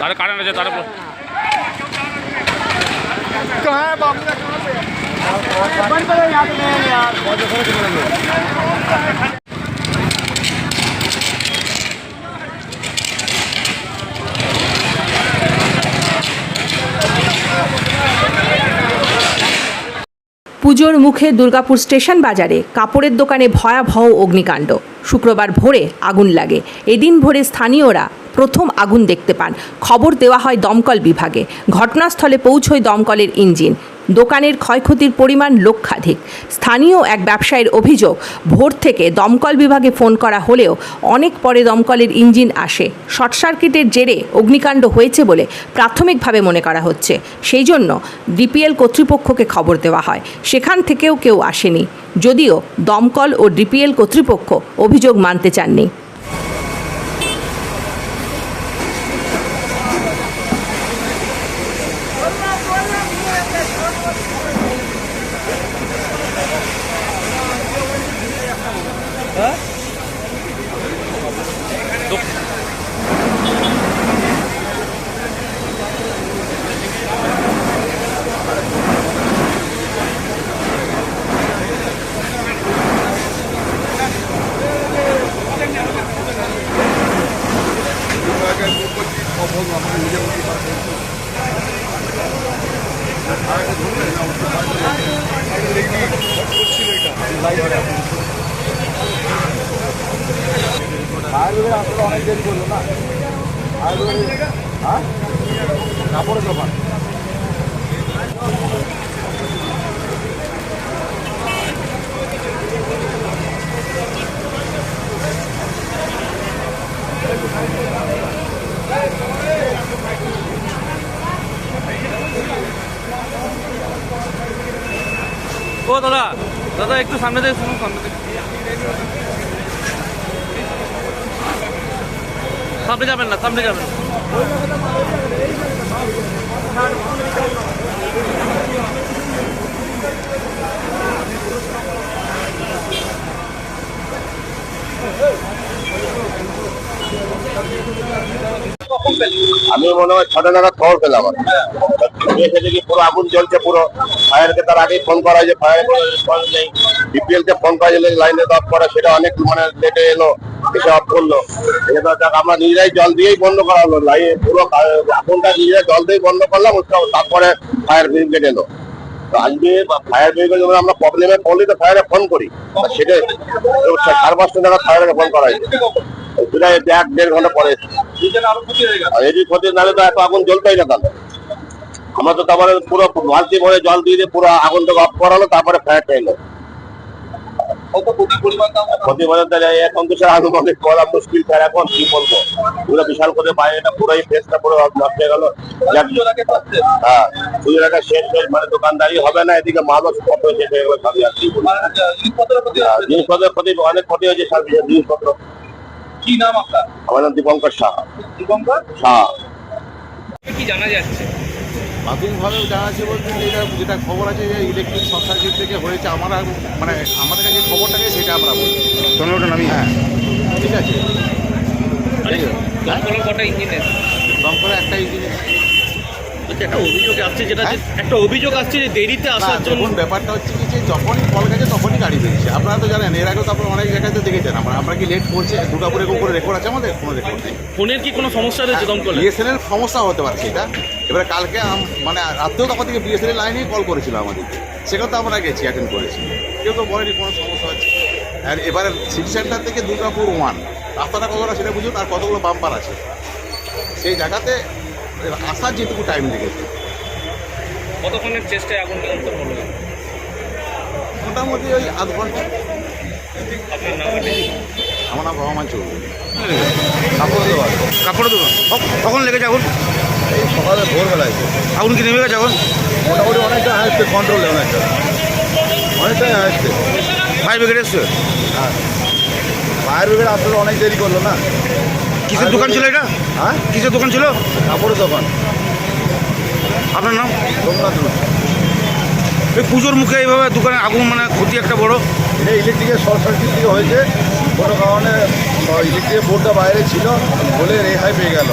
তারা কারেন্ট আছে তারা পুজোর মুখে দুর্গাপুর স্টেশন বাজারে, কাপড়ের দোকানে ভয়াবহ অগ্নিকাণ্ড। শুক্রবার ভোরে আগুন লাগে। এদিন ভোরে স্থানীয়রা প্রথম আগুন দেখতে পান। খবর দেওয়া হয় দমকল বিভাগে। ঘটনাস্থলে পৌঁছয় দমকলের ইঞ্জিন। দোকানের ক্ষয়ক্ষতির পরিমাণ লক্ষাধিক। স্থানীয় এক ব্যবসায়ীর অভিযোগ, ভোর থেকে দমকল বিভাগে ফোন করা হলেও অনেক পরে দমকলের ইঞ্জিন আসে। শর্ট সার্কিটের জেরে অগ্নিকাণ্ড হয়েছে বলে প্রাথমিকভাবে মনে করা হচ্ছে। সেই জন্য ডিপিএল কর্তৃপক্ষকে খবর দেওয়া হয়। সেখান থেকেও কেউ আসেনি। যদিও দমকল ও ডিপিএল কর্তৃপক্ষ অভিযোগ মানতে চাননি। আয়ুর্বেদের আসলে অনেক দেরি করল না। আয়ুর্বেদের হ্যাঁ? কাপড়ের দোকান। ও, দাদা দাদা, একটু সামনে থেকে শুনুন, সামনে থেকে সামনে যাবেন না, সামনে যাবেন না। আমি মনে হয় ছটা নাগাদ খবর পেলাম পুরো আগুন জ্বলছে পুরো। ফায়ারকে তার আগেই ফোন করা যে ফায়ার নেই। কে ফোন করা লাইনে অফ করা, সেটা অনেক মানে লেটে এলো নিজেরাই জল বন্ধ তারপরে ফায়ার ফায়ার আমরা প্রবলেমে তো ফায়ারে ফোন করি। পাঁচটা ফোন দেড় ঘণ্টা পরে এসেছে। আর এদিক ক্ষতি তো এত আগুন জ্বলতেই না তাহলে। আমরা তো তারপরে পুরো বালতি ভরে জল দিয়ে দিয়ে পুরো আগুনটাকে অফ করালো তারপরে ফায়ারটা এলো ক্ষতি বলে এখন তো স্যার আনুমানিক করা মুশকিল স্যার এখন কি বলব? পুরো বিশাল করে বাইরেটা পুরোই ফেসটা পুরো নষ্ট হয়ে গেল। হ্যাঁ পুজোর একটা শেষ শেষ মানে দোকানদারি হবে না এদিকে মালও কত শেষ হয়ে গেলো সবই আর কি। হ্যাঁ, জিনিসপত্রের ক্ষতি অনেক ক্ষতি হয়েছে জিনিসপত্র। কি নাম আপনার? আমার নাম দীপঙ্কর সাহা দীপঙ্কর? সাহা কি জানা যাচ্ছে? প্রাথমিকভাবে জানা আছে বলতে যেটা যেটা খবর আছে যে ইলেকট্রিক শর্ট সার্কিট থেকে হয়েছে আমরা মানে আমাদের কাছে খবরটাকে সেটা আমরা বলি। হ্যাঁ। ঠিক আছে? দমকলের কটা ইঞ্জিন দমকলে একটা ইঞ্জিন একটা অভিযোগ আসছে যেটা যে একটা অভিযোগ আসছে যে দেরিতে আসার জন্য দেখুন ব্যাপারটা হচ্ছে কি যে যখনই কল গেছে তখনই গাড়ি বেরিয়েছে। আপনারা তো জানেন এর আগেও তো আপনারা অনেক জায়গাতে দেখেছেন। আমরা আমরা কি লেট করছে? দুর্গাপুরে করে রেকর্ড আছে আমাদের? কোনো রেকর্ড নেই। ফোনের কি কোনো সমস্যা রয়েছে দমকলে? বিএসএনএল সমস্যা হতে পারে সেটা। এবারে কালকে আম- মানে রাত্রেও তখন থেকে বিএসএনএল লাইনেই কল করেছিল আমাদের। সেখানে তো আমরা গেছি অ্যাটেন্ড করেছি। কেউ তো বলেনি কোনো সমস্যা হচ্ছে। আর এবারে সিটি সেন্টার থেকে দুর্গাপুর ওয়ান রাস্তাটা কতটা সেটা বুঝুন আর কতগুলো বাম্পার আছে। সেই জায়গাতে আসার যেটুকু টাইম লেগেছে কতক্ষণের চেষ্টায় আগুন নিয়ন্ত্রণ হলো মোটামুটি ওই আধ ঘণ্টা। আপনার নাম? আমার নাম রহমান চৌধুরী। কাপড় দেওয়া কাপড়ের দোকান কখন লেগেছে আগুন? এই সকালে ভোরবেলায়। আগুন কি নেমে গেছে এখন মোটামুটি অনেকটা আসছে কন্ট্রোলে অনেকটা। অনেকটাই আসছে ফায়ার ব্রিগেড এসছে? ফায়ার ব্রিগেড আসলে অনেক দেরি করল না। কিসের দোকান ছিল এটা? হ্যাঁ? কিসের দোকান ছিল? কাপড়ের দোকান। আপনার নাম? এই পুজোর মুখে এইভাবে দোকানে আগুন মানে ক্ষতি একটা বড়? এটা ইলেকট্রিকের শর্ট সার্কিট থেকে হয়েছে। কোনো কারণে ইলেকট্রিকের বোর্ডটা বাইরে ছিল বলে রেহাই পেয়ে গেল।